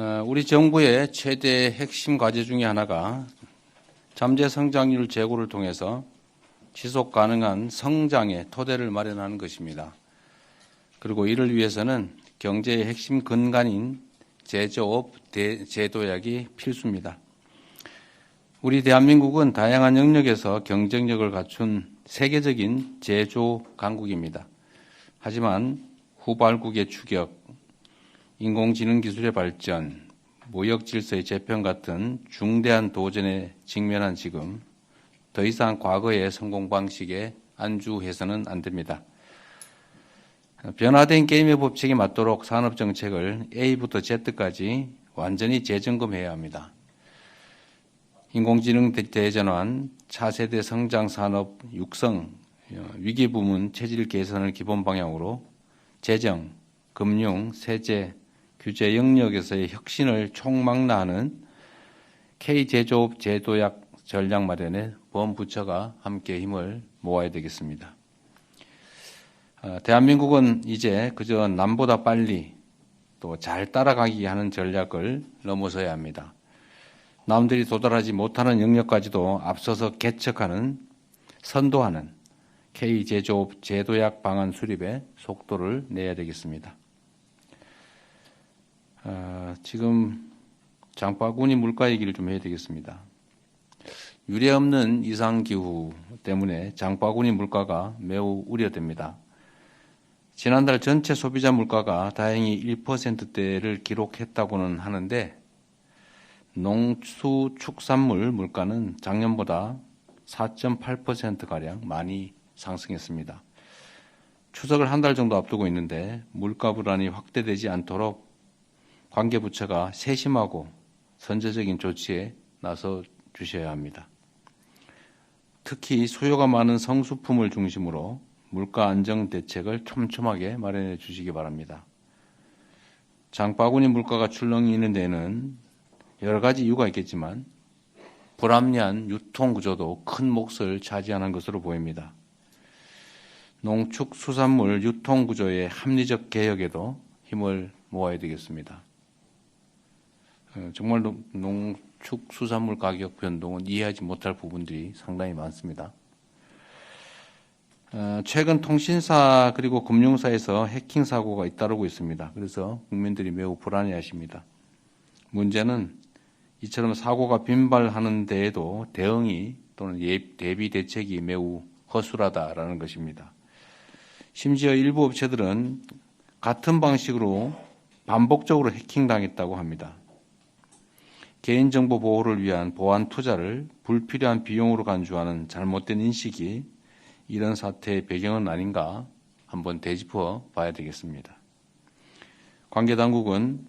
어, 우리 정부의 최대 핵심 과제 중의 하나가 잠재 성장률 제고를 통해서 지속 가능한 성장의 토대를 마련하는 것입니다. 그리고 이를 위해서는 경제의 핵심 근간인 제조업 대- 제도약이 필수입니다. 우리 대한민국은 다양한 영역에서 경쟁력을 갖춘 세계적인 제조 강국입니다. 하지만 후발국의 추격, 인공지능 기술의 발전, 무역 질서의 재편 같은 중대한 도전에 직면한 지금 더 이상 과거의 성공 방식에 안주해서는 안 됩니다. 변화된 게임의 법칙에 맞도록 산업 정책을 A부터 Z까지 완전히 재점검해야 합니다. 인공지능 대- 대전환, 차세대 성장 산업 육성, 어, 위기 부문 체질 개선을 기본 방향으로 재정, 금융, 세제, 규제 영역에서의 혁신을 총망라하는 K제조업 제도약 전략 마련에 범부처가 함께 힘을 모아야 되겠습니다. 어, 대한민국은 이제 그저 남보다 빨리 또 잘 따라가기 하는 전략을 넘어서야 합니다. 남들이 도달하지 못하는 영역까지도 앞서서 개척하는 선도하는 K제조업 제도약 방안 수립에 속도를 내야 되겠습니다. 아, 지금 장바구니 물가 얘기를 좀 해야 되겠습니다. 유례 없는 이상 기후 때문에 장바구니 물가가 매우 우려됩니다. 지난달 전체 소비자 물가가 다행히 1%대를 기록했다고는 하는데 농수축산물 물가는 작년보다 4.8%가량 많이 상승했습니다. 추석을 한 달 정도 앞두고 있는데 물가 불안이 확대되지 않도록 관계 부처가 세심하고 선제적인 조치에 나서 주셔야 합니다. 특히 수요가 많은 성수품을 중심으로 물가 안정 대책을 촘촘하게 마련해 주시기 바랍니다. 장바구니 물가가 출렁이는 데는 여러 가지 이유가 있겠지만 불합리한 유통 구조도 큰 몫을 차지하는 것으로 보입니다. 농축 수산물 유통 구조의 합리적 개혁에도 힘을 모아야 되겠습니다. 어, 정말 농- 농축 수산물 가격 변동은 이해하지 못할 부분들이 상당히 많습니다. 어, 최근 통신사 그리고 금융사에서 해킹 사고가 잇따르고 있습니다. 그래서 국민들이 매우 불안해하십니다. 문제는 이처럼 사고가 빈발하는 데에도 대응이 또는 예- 대비 대책이 매우 허술하다라는 것입니다. 심지어 일부 업체들은 같은 방식으로 반복적으로 해킹당했다고 합니다. 개인정보 보호를 위한 보안 투자를 불필요한 비용으로 간주하는 잘못된 인식이 이런 사태의 배경은 아닌가 한번 되짚어 봐야 되겠습니다. 관계 당국은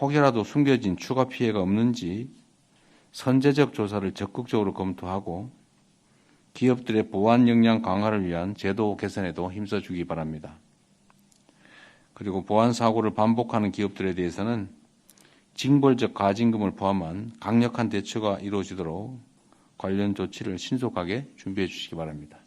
혹여라도 숨겨진 추가 피해가 없는지 선제적 조사를 적극적으로 검토하고 기업들의 보안 역량 강화를 위한 제도 개선에도 힘써주기 바랍니다. 그리고 보안 사고를 반복하는 기업들에 대해서는 징벌적 가징금을 포함한 강력한 대처가 이루어지도록 관련 조치를 신속하게 준비해 주시기 바랍니다.